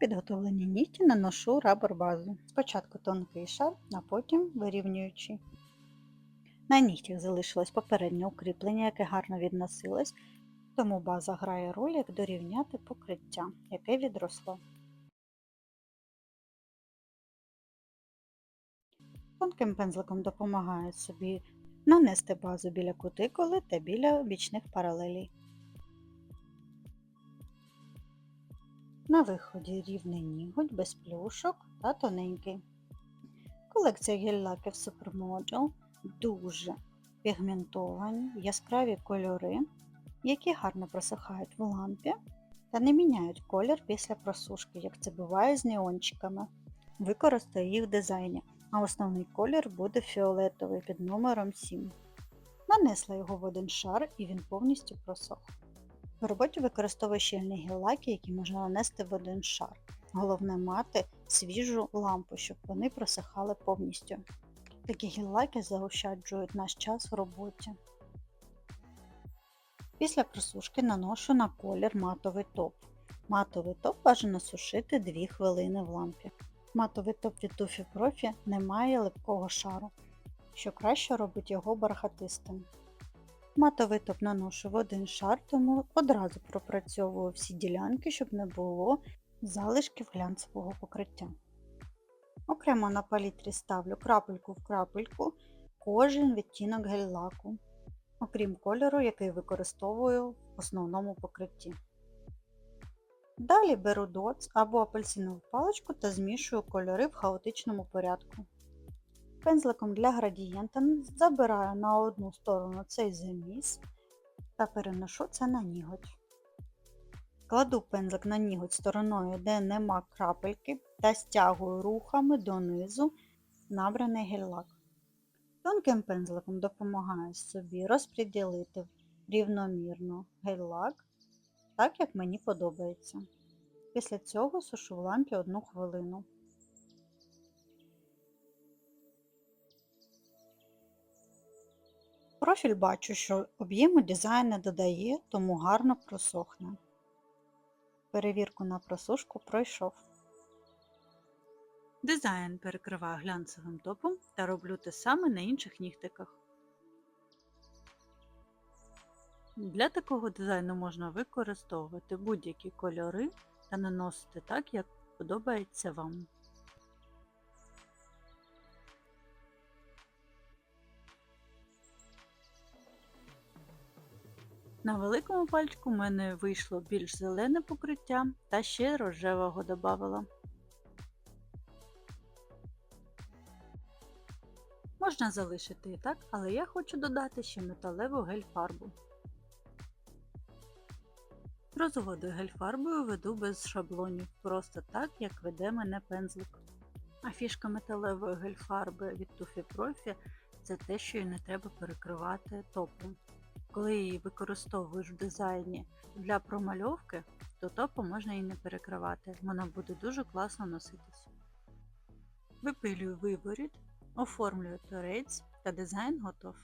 підготовлені нігті наношу рабер базу. Спочатку тонкий шар, а потім вирівнюючий. На нігтях залишилось попереднє укріплення, яке гарно відносилось, тому база грає роль, як дорівняти покриття, яке відросло. Тонким пензликом допомагаю собі нанести базу біля кутикули та біля бічних паралелей. На виході рівний ніготь без плюшок та тоненький. Колекція гель-лаків Supermodel дуже пігментовані, яскраві кольори, які гарно просихають в лампі та не міняють колір після просушки, як це буває з неончиками. Використаю їх в дизайні, а основний колір буде фіолетовий під номером 7. Нанесла його в один шар і він повністю просох. В роботі використовую щільні гель-лаки, які можна нанести в один шар. Головне мати свіжу лампу, щоб вони просихали повністю. Такі гель-лаки заощаджують наш час в роботі. Після просушки наношу на колір матовий топ. Матовий топ бажано сушити 2 хвилини в лампі. Матовий топ від Tuffy Profi не має липкого шару, що краще робить його бархатистим. Матовий топ наношу в один шар, тому одразу пропрацьовую всі ділянки, щоб не було залишків глянцевого покриття. Окремо на палітрі ставлю крапельку в крапельку кожен відтінок гель-лаку, окрім кольору, який використовую в основному покритті. Далі беру доц або апельсинову паличку та змішую кольори в хаотичному порядку. Пензликом для градієнта забираю на одну сторону цей заміс та переношу це на ніготь. Кладу пензлик на ніготь стороною, де нема крапельки, та стягую рухами донизу набраний гель-лак. Тонким пензликом допомагаю собі розподілити рівномірно гель-лак, так як мені подобається. Після цього сушу в лампі 1 хвилину. Профіль бачу, що об'єму дизайн не додає, тому гарно просохне. Перевірку на просушку пройшов. Дизайн перекриваю глянцевим топом та роблю те саме на інших нігтиках. Для такого дизайну можна використовувати будь-які кольори та наносити так, як подобається вам. На великому пальчику в мене вийшло більш зелене покриття та ще рожевого додавала. Можна залишити і так, але я хочу додати ще металеву гель-фарбу. Розводу гель-фарбою веду без шаблонів, просто так, як веде мене пензлик. А фішка металевої гель-фарби від Tuffy Profi це те, що її не треба перекривати топом. Коли її використовуєш в дизайні для промальовки, то топом можна її не перекривати, вона буде дуже класно носитись. Випилюю виворіт, оформлюю торець та дизайн готов.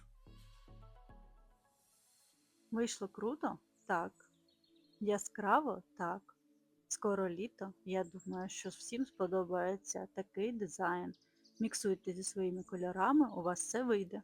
Вийшло круто? Так. Яскраво? Так. Скоро літо, я думаю, що всім сподобається такий дизайн. Міксуйте зі своїми кольорами, у вас все вийде.